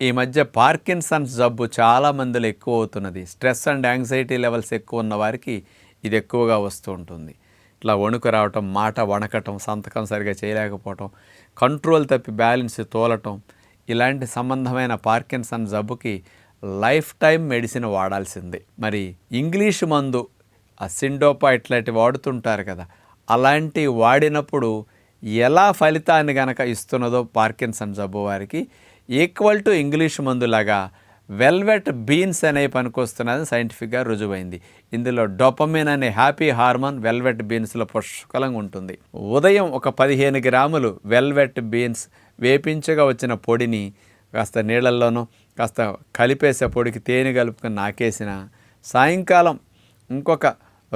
ఈ మధ్య పార్కిన్సన్స్ జబ్బు చాలా మందిలో ఎక్కువ అవుతున్నది స్ట్రెస్ అండ్ యాంగ్జైటీ లెవెల్స్ ఎక్కువ ఉన్న వారికి ఇది ఎక్కువగా వస్తూ ఉంటుంది. ఇట్లా వణుకు రావటం మాట వణకటం సంతకం సరిగా చేయలేకపోవటం కంట్రోల్ తప్పి బ్యాలెన్స్ తోలటం ఇలాంటి సంబంధమైన పార్కిన్సన్ జబ్బుకి లైఫ్ టైం మెడిసిన్ వాడాల్సిందే. మరి ఇంగ్లీష్ మందు ఆ సిండోపా ఇట్లాంటివి వాడుతుంటారు కదా అలాంటి వాడినప్పుడు ఎలా ఫలితాన్ని గనక ఇస్తున్నదో పార్కిన్సన్ జబ్బు వారికి ఈక్వల్ టు ఇంగ్లీష్ మందులాగా వెల్వెట్ బీన్స్ అనే పనికొస్తున్నది సైంటిఫిక్గా రుజువైంది. ఇందులో డొపమిన్ అనే హ్యాపీ హార్మోన్ వెల్వెట్ బీన్స్లో పుష్కలంగా ఉంటుంది. ఉదయం ఒక పదిహేను గ్రాములు వెల్వెట్ బీన్స్ వేపించగా వచ్చిన పొడిని కాస్త నీళ్ళల్లోనూ కాస్త కలిపేసే పొడికి తేనె కలుపుకొని నాకేసిన సాయంకాలం ఇంకొక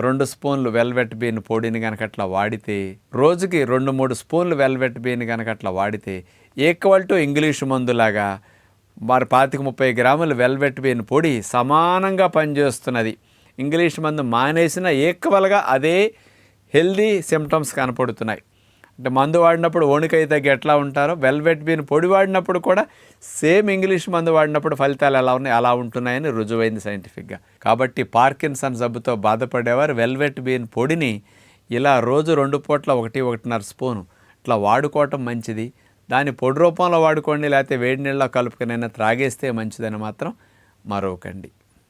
రెండు స్పూన్లు వెల్వెట్ బీన్ పొడిని కనుక అట్లా వాడితే రోజుకి రెండు మూడు స్పూన్లు వెల్వెట్ బీన్ కనుక అట్లా వాడితే ఈక్వల్ టు ఇంగ్లీష్ మందులాగా మరి పాతిక ముప్పై గ్రాములు వెల్వెట్ బీన్ పొడి సమానంగా పనిచేస్తున్నది. ఇంగ్లీష్ మందు మానేసిన ఈక్వల్గా అదే హెల్దీ సిమ్టమ్స్ కనపడుతున్నాయి. అంటే మందు వాడినప్పుడు వణుకై తగ్గి ఎట్లా ఉంటారో వెల్వెట్ బీన్ పొడి వాడినప్పుడు కూడా సేమ్ ఇంగ్లీష్ మందు వాడినప్పుడు ఫలితాలు ఎలా ఉన్నాయి అలా ఉంటున్నాయని రుజువైంది సైంటిఫిక్గా కాబట్టి పార్కిన్సన్ జబ్బుతో బాధపడేవారు వెల్వెట్ బీన్ పొడిని ఇలా రోజు రెండు పూట్ల ఒకటి ఒకటిన్నర స్పూను ఇట్లా వాడుకోవటం మంచిది. దాని పొడి రూపంలో వాడుకోండి లేకపోతే వేడి నీళ్ళలో కలుపుకునైనా త్రాగేస్తే మంచిదని మాత్రం మరొకండి.